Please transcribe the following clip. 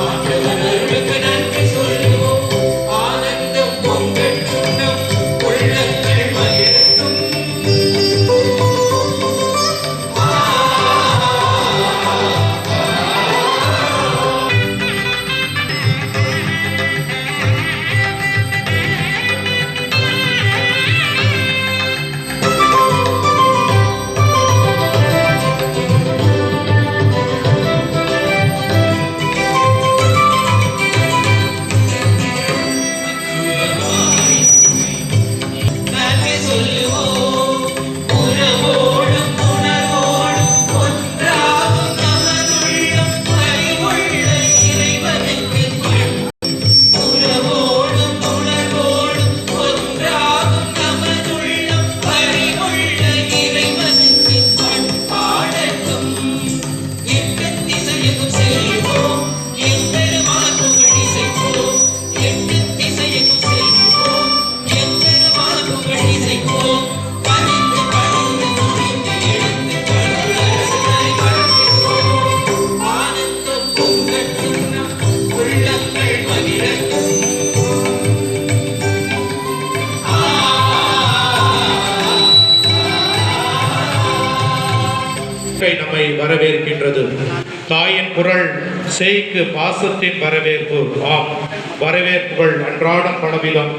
ஆண்டவர் அருளுக்கு நன்றி சொல்லுவோம் ஆனந்தம் பொங்கல். இசை நம்மை வரவேற்கின்றது. தாயின் குரல் செய்க்கு பாசத்தின் வரவேற்பு. ஆம் வரவேற்புகள் அன்றாடம் பலவிதம்.